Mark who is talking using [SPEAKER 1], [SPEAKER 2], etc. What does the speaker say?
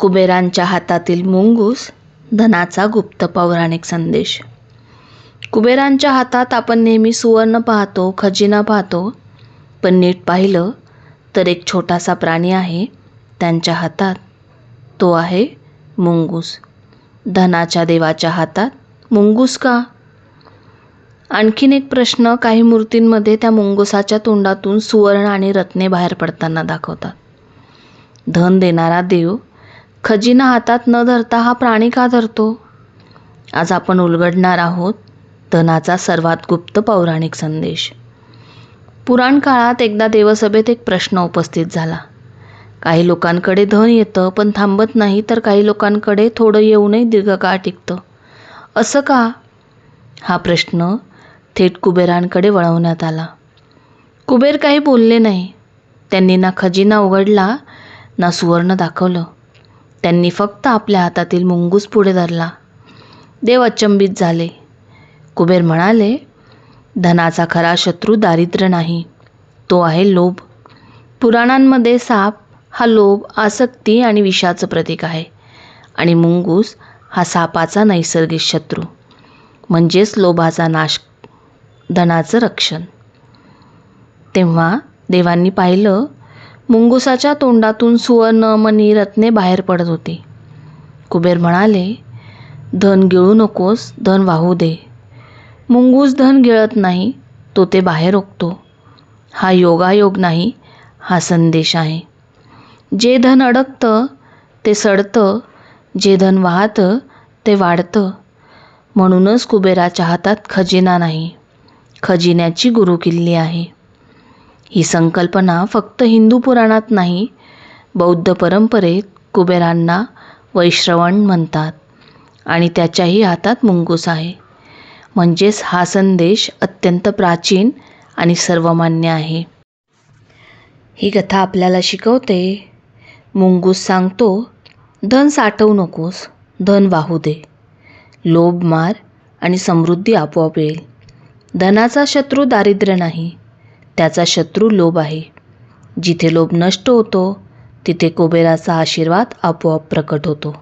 [SPEAKER 1] कुबेरांच्या हातातील मुंगूस धनाचा गुप्त पौराणिक संदेश. कुबेरांच्या हातात आपण नेहमी सुवर्ण पाहतो खजिना पाहतो पण नीट पाहिलं तर एक छोटासा प्राणी आहे त्यांच्या हातात तो आहे मुंगूस. धनाच्या देवाच्या हातात मुंगूस का? आणखीन एक प्रश्न काही मूर्तींमध्ये त्या मुंगुसाच्या तोंडातून सुवर्ण आणि रत्ने बाहेर पडताना दाखवतात. धन देणारा देव खजिना हातात न धरता हा प्राणी का धरतो? आज आपण उलगडणार आहोत धनाचा सर्वात गुप्त पौराणिक संदेश. पुराण काळात एकदा देवसभेत एक प्रश्न उपस्थित झाला. काही लोकांकडे धन येतं पण थांबत नाही तर काही लोकांकडे थोडं येऊनही दीर्घकाळ टिकतं. असं का? हा प्रश्न थेट कुबेरांकडे वळवण्यात आला. कुबेर काही बोलले नाही. त्यांनी ना खजिना उघडला ना सुवर्ण दाखवलं. त्यांनी फक्त आपल्या हातातील मुंगूस पुढे धरला. देव अचंबित झाले. कुबेर म्हणाले धनाचा खरा शत्रू दारिद्र्य नाही. तो आहे लोभ. पुराणांमध्ये साप हा लोभ आसक्ती आणि विषाचं प्रतीक आहे. आणि मुंगूस हा सापाचा नैसर्गिक शत्रू. म्हणजेच लोभाचा नाश धनाचं रक्षण. तेव्हा देवांनी पाहिलं मुंगुसाच्या तोंडातून सुवर्ण मणी रत्ने बाहेर पडत होती. कुबेर म्हणाले धन गिळू नकोस धन वाहू दे. मुंगूस धन गिळत नाही तो ते बाहेर ओकतो. हा योगायोग नाही हा संदेश आहे. जे धन अडकतं ते सडतं जे धन वाहतं ते वाढतं. म्हणूनच कुबेराच्या हातात खजिना नाही. खजिन्याची गुरुकिल्ली आहे. ही संकल्पना फक्त हिंदू पुराणात नाही बौद्ध परंपरेत कुबेरांना वैश्रवण म्हणतात आणि त्याच्याही हातात मुंगूस आहे. म्हणजेच हा संदेश अत्यंत प्राचीन आणि सर्वमान्य आहे. ही कथा आपल्याला शिकवते मुंगूस सांगतो धन साठवू नकोस धन वाहू दे. लोभ मार आणि समृद्धी आपोआप येईल. धनाचा शत्रू दारिद्र्य नाही त्याचा शत्रू लोभ आहे. जिथे लोभ नष्ट होतो तिथे कुबेराचा आशीर्वाद आपोआप प्रकट होतो.